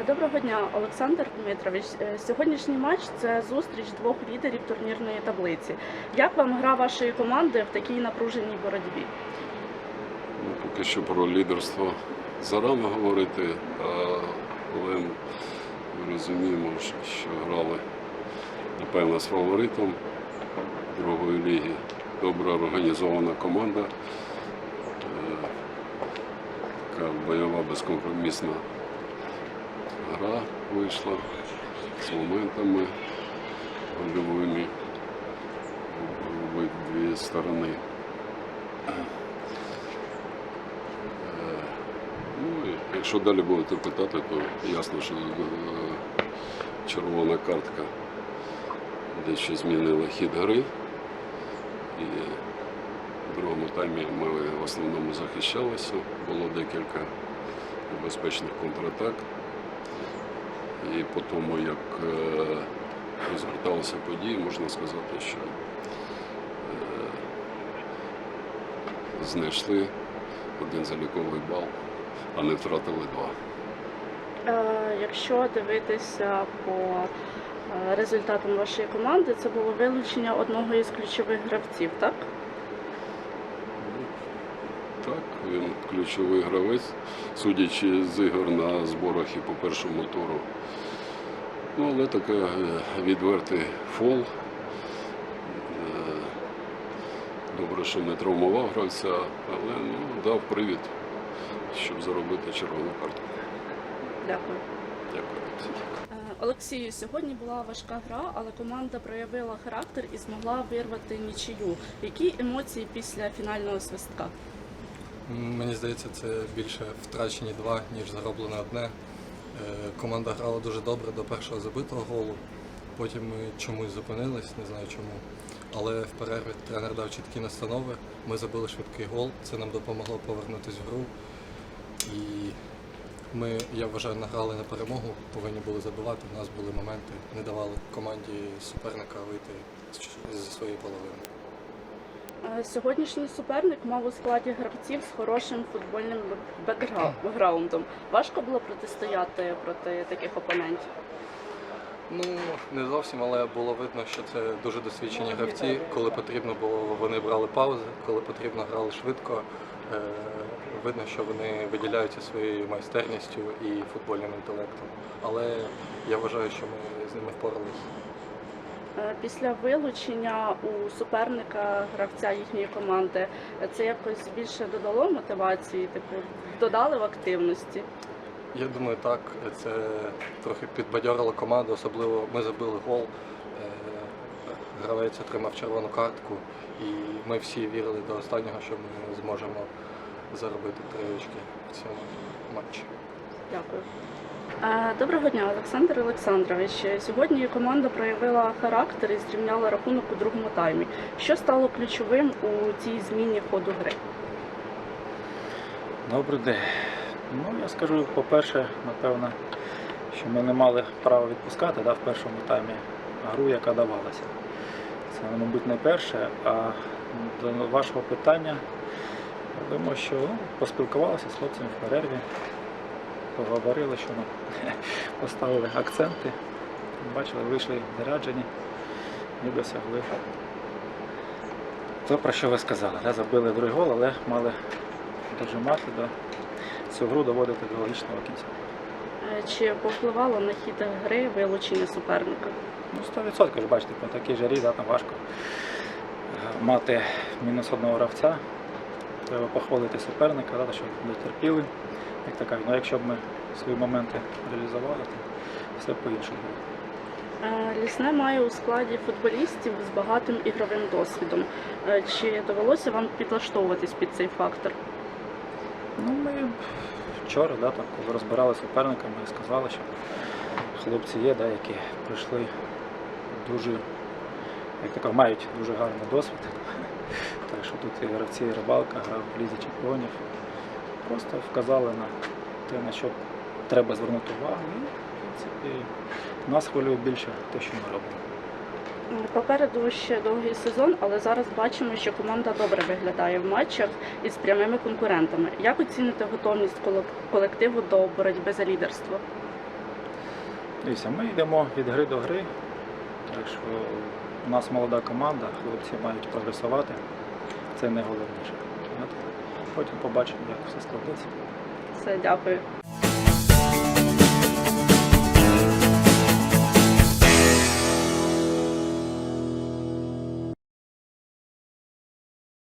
Е, Доброго дня, Олександр Дмитрович. Е, Сьогоднішній матч це зустріч двох лідерів турнірної таблиці. Як вам гра вашої команди в такій напруженій боротьбі? Ну, поки що про лідерство зарано говорити, але ми розуміємо, що, грали, напевно, з фаворитом другої ліги. Добре організована команда, е, така бойова, безкомпромісна гра вийшла з моментами гольовими в обидві сторони. Ну, і якщо далі будете питати, то ясно, що е, червона картка дещо змінила хід гри. І в другому таймі ми в основному захищалися. Було декілька небезпечних контратак. І по тому, як е, розгорталися події, можна сказати, що е, знайшли один заліковий бал, а не втратили два. Е, Якщо дивитися по результатам вашої команди, це було вилучення одного із ключових гравців, так? Так, він ключовий гравець, судячи з ігор на зборах і по першому туру. Ну, але таке е, відвертий фол. Е, Добре, що не травмував гравця, але ну, дав привід, щоб заробити червону картку. Дякую. Дякую. Е, Олексію, сьогодні була важка гра, але команда проявила характер і змогла вирвати нічию. Які емоції після фінального свистка? Мені здається, це більше втрачені два, ніж зароблене одне. Е, Команда грала дуже добре до першого забитого голу. Потім ми чомусь зупинились, не знаю чому. Але в перерві тренер дав чіткі настанови. Ми забили швидкий гол. Це нам допомогло повернутися в гру. І ми, я вважаю, награли на перемогу, повинні були забивати. У нас були моменти, не давали команді суперника вийти зі своєї половини. Е, Сьогоднішній суперник мав у складі гравців з хорошим футбольним бекгра- бекграундом. Важко було протистояти проти таких опонентів. Ну, не зовсім, але було видно, що це дуже досвідчені гравці. Коли потрібно було, вони брали паузи, коли потрібно грали швидко. Е, Видно, що вони виділяються своєю майстерністю і футбольним інтелектом. Але я вважаю, що ми з ними впоралися. Е, Після вилучення у суперника гравця їхньої команди е, це якось більше додало мотивації, типу додали в активності. Я думаю, так, це трохи підбадьорило команду, особливо ми забили гол. е, Гравець отримав червону картку, і ми всі вірили до останнього, що ми зможемо заробити три очки в цьому матчі. Дякую. Е, Доброго дня, Олександр Олександрович. Сьогодні команда проявила характер і зрівняла рахунок у другому таймі. Що стало ключовим у цій зміні ходу гри? Добрий день. Ну, я скажу, по-перше, напевно, що ми не мали права відпускати да, в першому таймі гру, яка давалася. Це, мабуть, не перше, а до вашого питання, я думаю, що ну, поспілкувалися з хлопцями в перерві, поговорили, що ну, поставили акценти, бачили, вийшли заряджені і досягли. То, про що ви сказали, да, забили другий гол, але мали дожимати до цю гру доводити до логічного кінця. Чи повпливало на хід гри вилучення суперника? Ну, 100% ж бачите, по такій жарі да, там важко е, мати мінус одного гравця. Треба похвалити суперника, да, що дотерпіли. Як то кажуть, ну, якщо б ми свої моменти реалізували, то все по-іншому. Е, Лісне має у складі футболістів з багатим ігровим досвідом. Е, Чи довелося вам підлаштовуватись під цей фактор? Ну, ми вчора, да, там, коли розбирали суперника, ми сказали, що хлопці є, да, які прийшли дуже, як така, мають дуже гарний досвід. Так що тут і гравці, і рибалка грав в лізі чемпіонів. Просто вказали на те, на що треба звернути увагу. І, в принципі, нас хвилює більше те, що ми робимо. Попереду ще довгий сезон, але зараз бачимо, що команда добре виглядає в матчах із прямими конкурентами. Як оціните готовність колективу до боротьби за лідерство? Дивіться, ми йдемо від гри до гри. Так що у нас молода команда, хлопці мають прогресувати. Це найголовніше. Потім побачимо, як все складеться. Все, дякую.